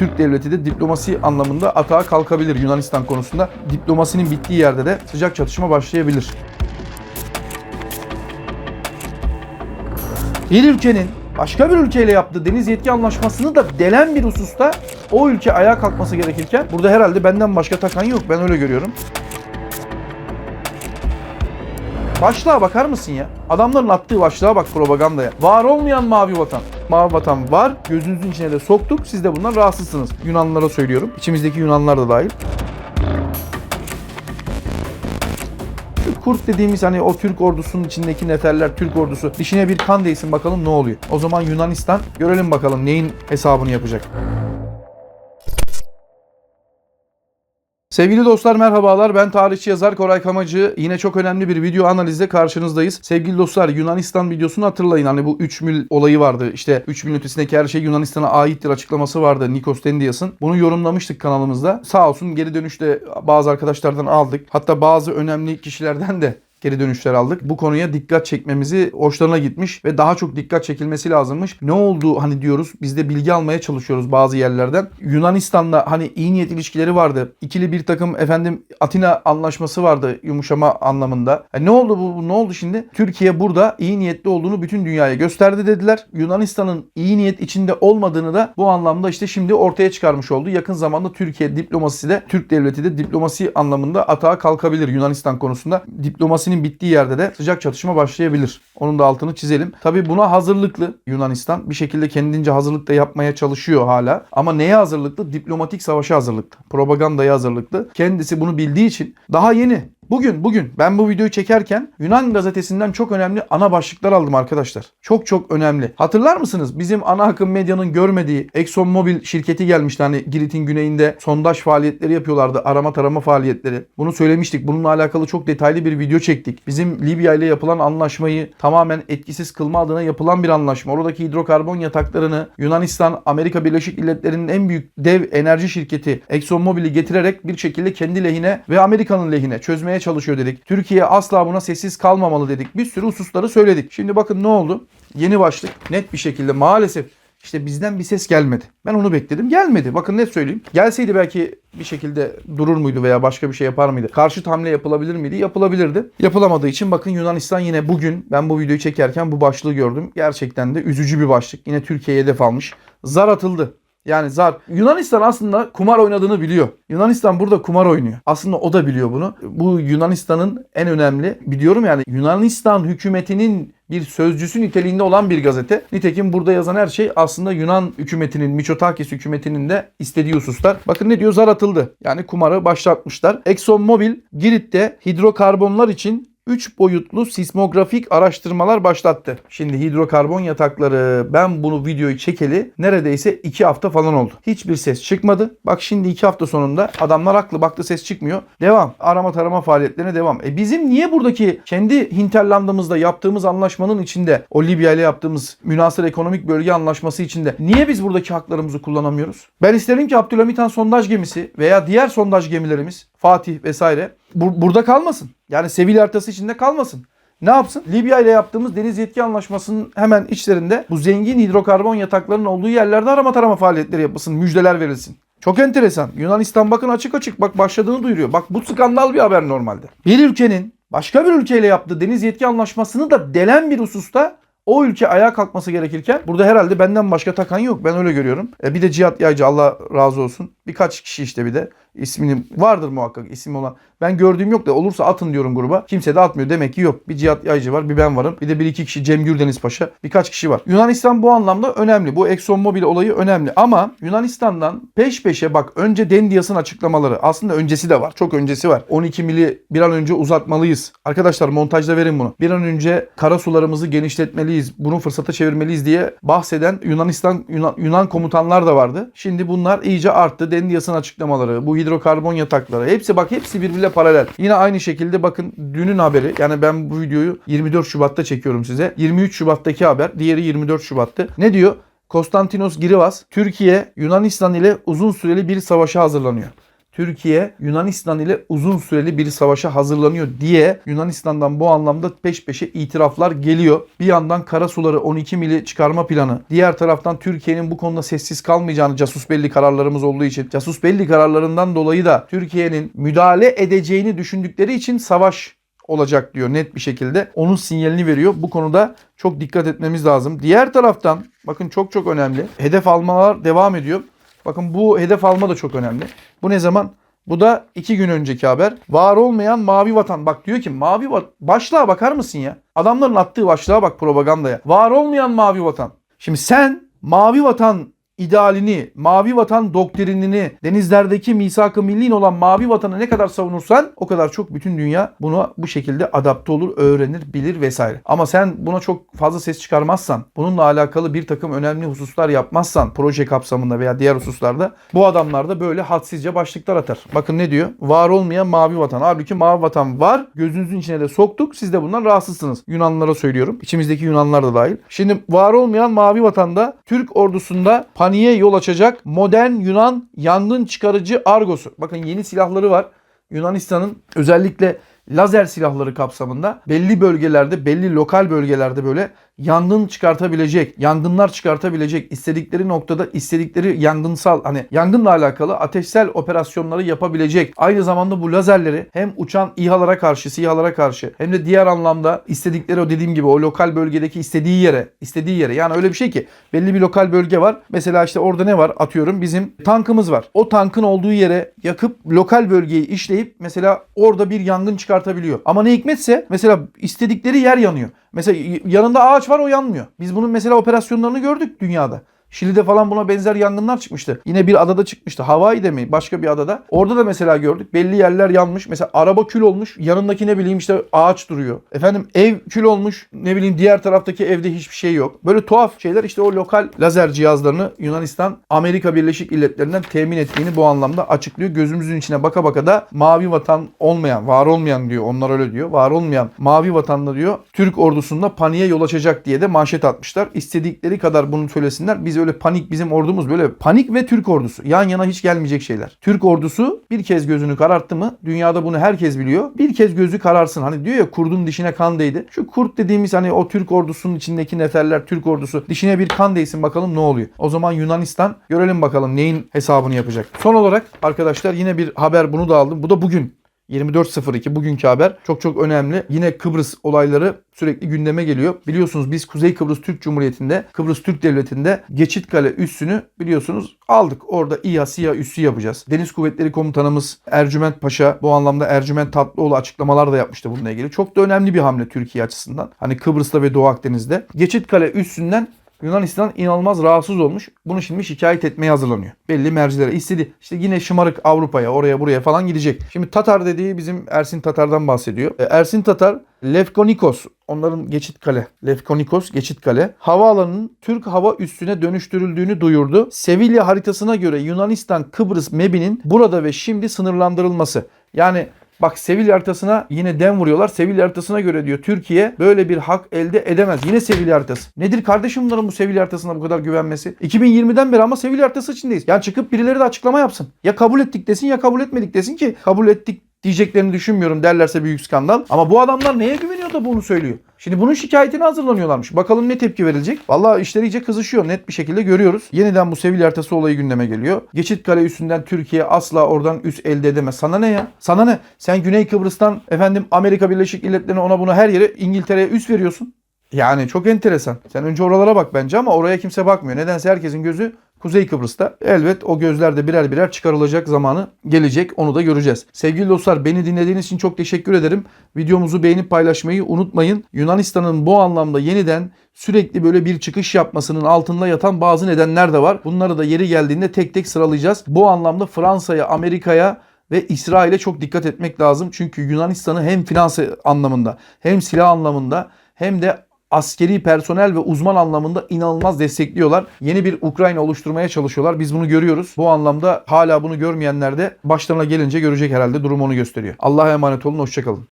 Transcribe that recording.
Türk devleti de diplomasi anlamında atağa kalkabilir Yunanistan konusunda. Diplomasinin bittiği yerde de sıcak çatışma başlayabilir. Bir ülkenin başka bir ülkeyle yaptığı deniz yetki anlaşmasını da delen bir hususta o ülke ayağa kalkması gerekirken burada herhalde benden başka takan yok. Ben öyle görüyorum. Başlığa bakar mısın ya? Adamların attığı başlığa bak propagandaya. Var olmayan mavi vatan. Mavi vatan var. Gözünüzün içine de soktuk. Siz de bundan rahatsızsınız. Yunanlılara söylüyorum. İçimizdeki Yunanlar da dahil. Kurt dediğimiz hani o Türk ordusunun içindeki neferler, Türk ordusu dişine bir kan değsin bakalım ne oluyor. O zaman Yunanistan görelim bakalım neyin hesabını yapacak. Sevgili dostlar merhabalar. Ben tarihçi yazar Koray Kamacı. Yine çok önemli bir video analizle karşınızdayız. Sevgili dostlar Yunanistan videosunu hatırlayın. Hani bu 3 mil olayı vardı. İşte 3 mil ötesindeki her şey Yunanistan'a aittir açıklaması vardı Nikos Dendias'ın. Bunu yorumlamıştık kanalımızda. Sağ olsun geri dönüşte bazı arkadaşlardan aldık. Hatta bazı önemli kişilerden de geri dönüşler aldık. Bu konuya dikkat çekmemizi hoşlarına gitmiş ve daha çok dikkat çekilmesi lazımmış. Ne oldu hani diyoruz biz de bilgi almaya çalışıyoruz bazı yerlerden. Yunanistan'la hani iyi niyet ilişkileri vardı. İkili bir takım efendim Atina anlaşması vardı yumuşama anlamında. E ne oldu bu, bu ne oldu şimdi? Türkiye burada iyi niyetli olduğunu bütün dünyaya gösterdi dediler. Yunanistan'ın iyi niyet içinde olmadığını da bu anlamda işte şimdi ortaya çıkarmış oldu. Yakın zamanda Türkiye diplomasisi de Türk devleti de diplomasi anlamında atağa kalkabilir Yunanistan konusunda. Diplomasinin bittiği yerde de sıcak çatışma başlayabilir. Onun da altını çizelim. Tabii buna hazırlıklı Yunanistan. Bir şekilde kendince hazırlık da yapmaya çalışıyor hala. Ama neye hazırlıklı? Diplomatik savaşa hazırlıklı. Propagandaya hazırlıklı. Kendisi bunu bildiği için daha yeni Bugün bugün ben bu videoyu çekerken Yunan gazetesinden çok önemli ana başlıklar aldım arkadaşlar. Çok çok önemli. Hatırlar mısınız? Bizim ana akım medyanın görmediği ExxonMobil şirketi gelmişti. Hani Girit'in güneyinde sondaj faaliyetleri yapıyorlardı. Arama tarama faaliyetleri. Bunu söylemiştik. Bununla alakalı çok detaylı bir video çektik. Bizim Libya ile yapılan anlaşmayı tamamen etkisiz kılma adına yapılan bir anlaşma. Oradaki hidrokarbon yataklarını Yunanistan, Amerika Birleşik Devletleri'nin en büyük dev enerji şirketi ExxonMobil'i getirerek bir şekilde kendi lehine ve Amerika'nın lehine çözmeye çalışıyor dedik. Türkiye asla buna sessiz kalmamalı dedik. Bir sürü hususları söyledik. Şimdi bakın ne oldu? Yeni başlık net bir şekilde maalesef işte bizden bir ses gelmedi. Ben onu bekledim. Gelmedi. Bakın net söyleyeyim. Gelseydi belki bir şekilde durur muydu veya başka bir şey yapar mıydı? Karşıt hamle yapılabilir miydi? Yapılabilirdi. Yapılamadığı için bakın Yunanistan yine bugün ben bu videoyu çekerken bu başlığı gördüm. Gerçekten de üzücü bir başlık. Yine Türkiye'ye hedef almış. Zar atıldı. Yani zar. Yunanistan aslında kumar oynadığını biliyor. Yunanistan burada kumar oynuyor. Aslında o da biliyor bunu. Bu Yunanistan'ın en önemli biliyorum yani Yunanistan hükümetinin bir sözcüsü niteliğinde olan bir gazete. Nitekim burada yazan her şey aslında Yunan hükümetinin, Mitsotakis hükümetinin de istediği hususlar. Bakın ne diyor? Zar atıldı. Yani kumarı başlatmışlar. ExxonMobil Girit'te hidrokarbonlar için 3 boyutlu sismografik araştırmalar başlattı. Şimdi hidrokarbon yatakları ben bunu videoyu çekeli neredeyse 2 hafta falan oldu. Hiçbir ses çıkmadı. Bak şimdi 2 hafta sonunda adamlar haklı baktı ses çıkmıyor. Devam. Arama tarama faaliyetlerine devam. E bizim niye buradaki kendi hinterlandımızda yaptığımız anlaşmanın içinde o Libya ile yaptığımız münasır ekonomik bölge anlaşması içinde niye biz buradaki haklarımızı kullanamıyoruz? Ben isterim ki Abdülhamit Han sondaj gemisi veya diğer sondaj gemilerimiz Fatih vesaire bur- burada kalmasın. Yani Sevil haritası içinde kalmasın. Ne yapsın? Libya ile yaptığımız deniz yetki anlaşmasının hemen içlerinde bu zengin hidrokarbon yataklarının olduğu yerlerde arama tarama faaliyetleri yapılsın, müjdeler verilsin. Çok enteresan. Yunanistan bakın açık açık bak başladığını duyuruyor. Bak bu skandal bir haber normalde. Bir ülkenin başka bir ülkeyle yaptığı deniz yetki anlaşmasını da delen bir hususta o ülke ayağa kalkması gerekirken burada herhalde benden başka takan yok. Ben öyle görüyorum. E bir de Cihat Yaycı Allah razı olsun. Birkaç kişi işte bir de ismini vardır muhakkak isim olan. Ben gördüğüm yok da olursa atın diyorum gruba. Kimse de atmıyor. Demek ki yok. Bir Cihat Yaycı var, bir ben varım. Bir de bir iki kişi Cem Gürdeniz Paşa. Birkaç kişi var. Yunanistan bu anlamda önemli. Bu ExxonMobil olayı önemli. Ama Yunanistan'dan peş peşe bak önce Dendias'ın açıklamaları. Aslında öncesi de var. Çok öncesi var. 12 mili bir an önce uzatmalıyız. Arkadaşlar montajda verin bunu. Bir an önce kara sularımızı genişletmeliyiz. Bunu fırsata çevirmeliyiz diye bahseden Yunanistan Yunan, Yunan komutanlar da vardı. Şimdi bunlar iyice arttı. Dendias'ın açıklamaları, bu hidrokarbon yatakları hepsi bak hepsi birbiriyle paralel. Yine aynı şekilde bakın dünün haberi yani ben bu videoyu 24 Şubat'ta çekiyorum size. 23 Şubat'taki haber, diğeri 24 Şubat'tı. Ne diyor? Konstantinos Girivas, Türkiye Yunanistan ile uzun süreli bir savaşa hazırlanıyor. Türkiye Yunanistan ile uzun süreli bir savaşa hazırlanıyor diye Yunanistan'dan bu anlamda peş peşe itiraflar geliyor. Bir yandan karasuları 12 mili çıkarma planı. Diğer taraftan Türkiye'nin bu konuda sessiz kalmayacağını casus belli kararlarımız olduğu için casus belli kararlarından dolayı da Türkiye'nin müdahale edeceğini düşündükleri için savaş olacak diyor net bir şekilde. Onun sinyalini veriyor. Bu konuda çok dikkat etmemiz lazım. Diğer taraftan bakın çok çok önemli. Hedef almalar devam ediyor. Bakın bu hedef alma da çok önemli. Bu ne zaman? Bu da iki gün önceki haber. Var olmayan mavi vatan. Bak diyor ki mavi vatan. Başlığa bakar mısın ya? Adamların attığı başlığa bak propagandaya. Var olmayan mavi vatan. Şimdi sen mavi vatan idealini, mavi vatan doktrinini, denizlerdeki misak-ı milliğin olan mavi vatanı ne kadar savunursan o kadar çok bütün dünya buna bu şekilde adapte olur, öğrenir, bilir vesaire. Ama sen buna çok fazla ses çıkarmazsan, bununla alakalı bir takım önemli hususlar yapmazsan proje kapsamında veya diğer hususlarda bu adamlar da böyle hadsizce başlıklar atar. Bakın ne diyor? Var olmayan mavi vatan. Halbuki mavi vatan var. Gözünüzün içine de soktuk. Siz de bundan rahatsızsınız. Yunanlılara söylüyorum. İçimizdeki Yunanlılar da dahil. Şimdi var olmayan mavi vatanda Türk ordusunda paniğe yol açacak modern Yunan yangın çıkarıcı Argos'u. Bakın yeni silahları var. Yunanistan'ın özellikle lazer silahları kapsamında belli bölgelerde, belli lokal bölgelerde böyle yangın çıkartabilecek, yangınlar çıkartabilecek, istedikleri noktada istedikleri yangınsal hani yangınla alakalı ateşsel operasyonları yapabilecek. Aynı zamanda bu lazerleri hem uçan İHA'lara karşı, SİHA'lara karşı hem de diğer anlamda istedikleri o dediğim gibi o lokal bölgedeki istediği yere, istediği yere. Yani öyle bir şey ki belli bir lokal bölge var. Mesela işte orada ne var? Atıyorum bizim tankımız var. O tankın olduğu yere yakıp lokal bölgeyi işleyip mesela orada bir yangın çıkartabiliyor. Ama ne hikmetse mesela istedikleri yer yanıyor. Mesela yanında ağaç var o yanmıyor. Biz bunun mesela operasyonlarını gördük dünyada. Şili'de falan buna benzer yangınlar çıkmıştı. Yine bir adada çıkmıştı. Hawaii'de mi? Başka bir adada. Orada da mesela gördük. Belli yerler yanmış. Mesela araba kül olmuş. Yanındaki ne bileyim işte ağaç duruyor. Efendim ev kül olmuş. Ne bileyim diğer taraftaki evde hiçbir şey yok. Böyle tuhaf şeyler işte o lokal lazer cihazlarını Yunanistan Amerika Birleşik Devletleri'nden temin ettiğini bu anlamda açıklıyor. Gözümüzün içine baka baka da mavi vatan olmayan, var olmayan diyor. Onlar öyle diyor. Var olmayan mavi vatanlı diyor. Türk ordusunda paniğe yol açacak diye de manşet atmışlar. İstedikleri kadar bunu söylesinler. Biz öyle panik bizim ordumuz böyle panik ve Türk ordusu yan yana hiç gelmeyecek şeyler. Türk ordusu bir kez gözünü kararttı mı dünyada bunu herkes biliyor. Bir kez gözü kararsın. Hani diyor ya kurdun dişine kan değdi. Şu kurt dediğimiz hani o Türk ordusunun içindeki neferler Türk ordusu dişine bir kan değsin bakalım ne oluyor. O zaman Yunanistan görelim bakalım neyin hesabını yapacak. Son olarak arkadaşlar yine bir haber bunu da aldım. Bu da bugün 24.02 bugünkü haber çok çok önemli. Yine Kıbrıs olayları sürekli gündeme geliyor. Biliyorsunuz biz Kuzey Kıbrıs Türk Cumhuriyeti'nde, Kıbrıs Türk Devleti'nde Geçitkale üssünü biliyorsunuz aldık. Orada İHA, SİHA üssü yapacağız. Deniz Kuvvetleri Komutanımız Ercüment Paşa bu anlamda Ercüment Tatlıoğlu açıklamalar da yapmıştı bununla ilgili. Çok da önemli bir hamle Türkiye açısından. Hani Kıbrıs'ta ve Doğu Akdeniz'de. Geçitkale üssünden Yunanistan inanılmaz rahatsız olmuş. Bunu şimdi şikayet etmeye hazırlanıyor. Belli mercilere istedi. İşte yine şımarık Avrupa'ya oraya buraya falan gidecek. Şimdi Tatar dediği bizim Ersin Tatar'dan bahsediyor. E, Ersin Tatar Lefkonikos onların geçit kale. Lefkonikos geçit kale. Havaalanının Türk hava üssüne dönüştürüldüğünü duyurdu. Sevilla haritasına göre Yunanistan Kıbrıs MEB'inin burada ve şimdi sınırlandırılması. Yani Bak Sevilla haritasına yine dem vuruyorlar. Sevilla haritasına göre diyor Türkiye böyle bir hak elde edemez. Yine Sevilla haritası. Nedir kardeşim bunların bu Sevilla haritasına bu kadar güvenmesi? 2020'den beri ama Sevilla haritası içindeyiz. Yani çıkıp birileri de açıklama yapsın. Ya kabul ettik desin ya kabul etmedik desin ki kabul ettik diyeceklerini düşünmüyorum derlerse büyük skandal. Ama bu adamlar neye güveniyor da bunu söylüyor? Şimdi bunun şikayetini hazırlanıyorlarmış. Bakalım ne tepki verilecek? Vallahi işler iyice kızışıyor. Net bir şekilde görüyoruz. Yeniden bu Sevilla haritası olayı gündeme geliyor. Geçit kale üstünden Türkiye asla oradan üs elde edemez. Sana ne ya? Sana ne? Sen Güney Kıbrıs'tan efendim Amerika Birleşik Devletleri'ne ona buna her yere İngiltere'ye üs veriyorsun. Yani çok enteresan. Sen önce oralara bak bence ama oraya kimse bakmıyor. Nedense herkesin gözü Kuzey Kıbrıs'ta. Elbet o gözler de birer birer çıkarılacak zamanı gelecek. Onu da göreceğiz. Sevgili dostlar beni dinlediğiniz için çok teşekkür ederim. Videomuzu beğenip paylaşmayı unutmayın. Yunanistan'ın bu anlamda yeniden sürekli böyle bir çıkış yapmasının altında yatan bazı nedenler de var. Bunları da yeri geldiğinde tek tek sıralayacağız. Bu anlamda Fransa'ya, Amerika'ya ve İsrail'e çok dikkat etmek lazım. Çünkü Yunanistan'ı hem finans anlamında hem silah anlamında hem de askeri personel ve uzman anlamında inanılmaz destekliyorlar. Yeni bir Ukrayna oluşturmaya çalışıyorlar. Biz bunu görüyoruz. Bu anlamda hala bunu görmeyenler de başlarına gelince görecek herhalde durum onu gösteriyor. Allah'a emanet olun. Hoşçakalın.